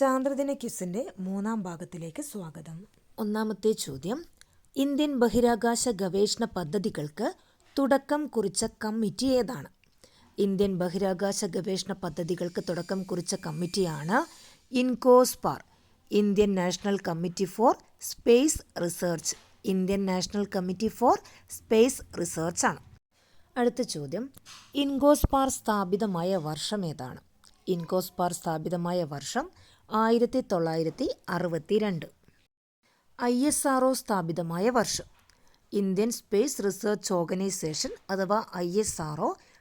ചാന്ദ്രദിന ക്വിസിന്റെ മൂന്നാം ഭാഗത്തിലേക്ക് സ്വാഗതം. ഒന്നാമത്തെ ചോദ്യം. ഇന്ത്യൻ ബഹിരാകാശ ഗവേഷണ പദ്ധതികൾക്ക് തുടക്കം കുറിച്ച കമ്മിറ്റി ഏതാണ്? ഇന്ത്യൻ ബഹിരാകാശ ഗവേഷണ പദ്ധതികൾക്ക് തുടക്കം കുറിച്ച കമ്മിറ്റിയാണ് INCOSPAR Indian national committee for space research. Indian national committee for space research ആണ്. അടുത്ത ചോദ്യം. ഇൻകോസ്പാർ സ്ഥാപിതമായ വർഷം ഏതാണ്? ഇൻകോസ്പാർ സ്ഥാപിതമായ വർഷം ആയിരത്തി തൊള്ളായിരത്തി അറുപത്തി രണ്ട് ഐ എസ് ആർ സ്ഥാപിതമായ വർഷം. ഇന്ത്യൻ സ്പേസ് റിസർച്ച് ഓർഗനൈസേഷൻ അഥവാ ഐ എസ് ആർ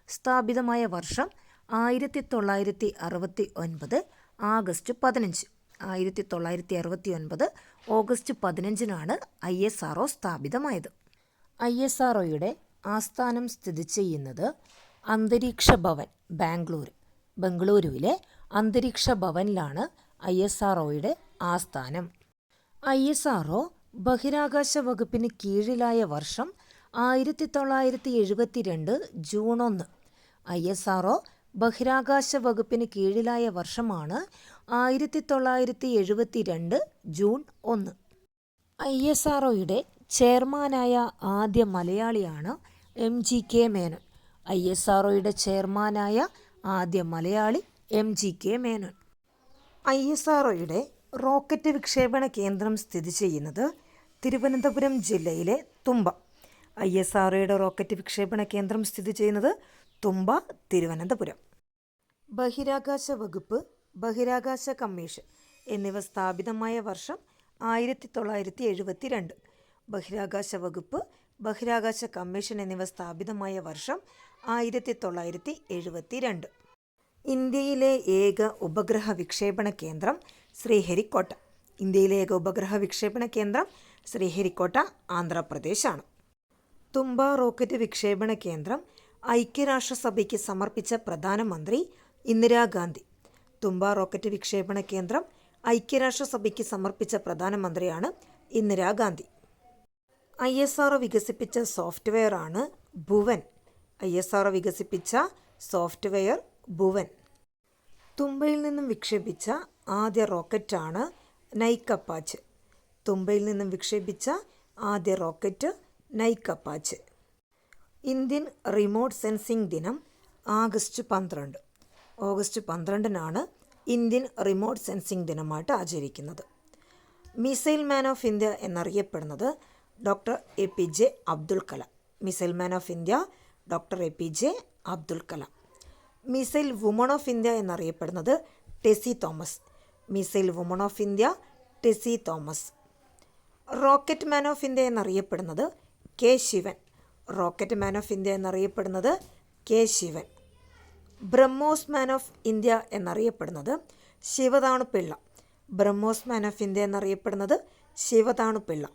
സ്ഥാപിതമായ വർഷം ആയിരത്തി തൊള്ളായിരത്തി അറുപത്തി ഒൻപത് ആഗസ്റ്റ് പതിനഞ്ച്. ആയിരത്തി തൊള്ളായിരത്തി അറുപത്തി ഒൻപത് ഓഗസ്റ്റ് പതിനഞ്ചിനാണ് ഐ എസ് ആർ സ്ഥാപിതമായത്. ഐ എസ് ആർ ആസ്ഥാനം സ്ഥിതി ചെയ്യുന്നത് അന്തരീക്ഷ ഭവൻ ബാംഗ്ലൂർ ബംഗളൂരുവിലെ അന്തരീക്ഷ ഭവനിലാണ് ഐ എസ് ആർ ഒയുടെ ആസ്ഥാനം. ഐ എസ് ആർ ഒ ബഹിരാകാശ വകുപ്പിന് കീഴിലായ വർഷം ആയിരത്തി തൊള്ളായിരത്തി എഴുപത്തിരണ്ട് ജൂൺ ഒന്ന്. ഐ എസ് ആർ ഒ ബഹിരാകാശ വകുപ്പിന് കീഴിലായ വർഷമാണ് ആയിരത്തി തൊള്ളായിരത്തി എഴുപത്തിരണ്ട് ജൂൺ ഒന്ന്. ഐ എസ് ആർ ഒയുടെ ചെയർമാനായ ആദ്യ മലയാളിയാണ് M G K Menon. I S R ഒയുടെ ചെയർമാനായ ആദ്യ Malayali M G K Menon. I S R ഒയുടെ റോക്കറ്റ് വിക്ഷേപണ കേന്ദ്രം സ്ഥിതി ചെയ്യുന്നത് തിരുവനന്തപുരം ജില്ലയിലെ തുമ്പ. ഐ എസ് ആർ ഒയുടെ റോക്കറ്റ് വിക്ഷേപണ കേന്ദ്രം സ്ഥിതി ചെയ്യുന്നത് തുമ്പ തിരുവനന്തപുരം. ബഹിരാകാശ വകുപ്പ് ബഹിരാകാശ കമ്മീഷൻ എന്നിവ സ്ഥാപിതമായ വർഷം ആയിരത്തി തൊള്ളായിരത്തി എഴുപത്തി രണ്ട് ബഹിരാകാശ വകുപ്പ് ബഹിരാകാശ കമ്മീഷൻ എന്നിവ സ്ഥാപിതമായ വർഷം ആയിരത്തി തൊള്ളായിരത്തി എഴുപത്തി രണ്ട് ഇന്ത്യയിലെ ഏക ഉപഗ്രഹ വിക്ഷേപണ കേന്ദ്രം ശ്രീഹരിക്കോട്ട. ഇന്ത്യയിലെ ഏക ഉപഗ്രഹ വിക്ഷേപണ കേന്ദ്രം ശ്രീഹരിക്കോട്ട ആന്ധ്രാപ്രദേശാണ്. തുമ്പ റോക്കറ്റ് വിക്ഷേപണ കേന്ദ്രം ഐക്യരാഷ്ട്രസഭയ്ക്ക് സമർപ്പിച്ച പ്രധാനമന്ത്രി ഇന്ദിരാഗാന്ധി. തുമ്പ റോക്കറ്റ് വിക്ഷേപണ കേന്ദ്രം ഐക്യരാഷ്ട്രസഭയ്ക്ക് സമർപ്പിച്ച പ്രധാനമന്ത്രിയാണ് ഇന്ദിരാഗാന്ധി. ഐ എസ് ആർ വികസിപ്പിച്ച സോഫ്റ്റ്വെയറാണ് ഭുവൻ. ഐ എസ് ആർ വികസിപ്പിച്ച സോഫ്റ്റ്വെയർ ഭുവൻ. തുമ്പയിൽ നിന്നും വിക്ഷേപിച്ച ആദ്യ റോക്കറ്റാണ് നൈക്കപ്പാച്ച്. തുമ്പയിൽ നിന്നും വിക്ഷേപിച്ച ആദ്യ rocket Nike Apache. Indian remote sensing ദിനം ആഗസ്റ്റ് പന്ത്രണ്ട്. ഓഗസ്റ്റ് പന്ത്രണ്ടിനാണ് ഇന്ത്യൻ റിമോട്ട് സെൻസിംഗ് ദിനമായിട്ട് ആചരിക്കുന്നത്. മിസൈൽ മാൻ ഓഫ് ഇന്ത്യ എന്നറിയപ്പെടുന്നത് doctor A P J Abdul Kalam. Missile man of India doctor A P J Abdul Kalam. Missile woman of India എന്നറിയപ്പെടുന്നത് Tessy Thomas. Missile woman of India Tessy Thomas. Rocket man of India എന്നറിയപ്പെടുന്നത് K Sivan. Rocket man of India എന്നറിയപ്പെടുന്നത് K Sivan. BrahMos man of India എന്നറിയപ്പെടുന്നത് Sivathanu Pillai BrahMos man of India എന്നറിയപ്പെടുന്നത് ശിവതാണു പിള്ള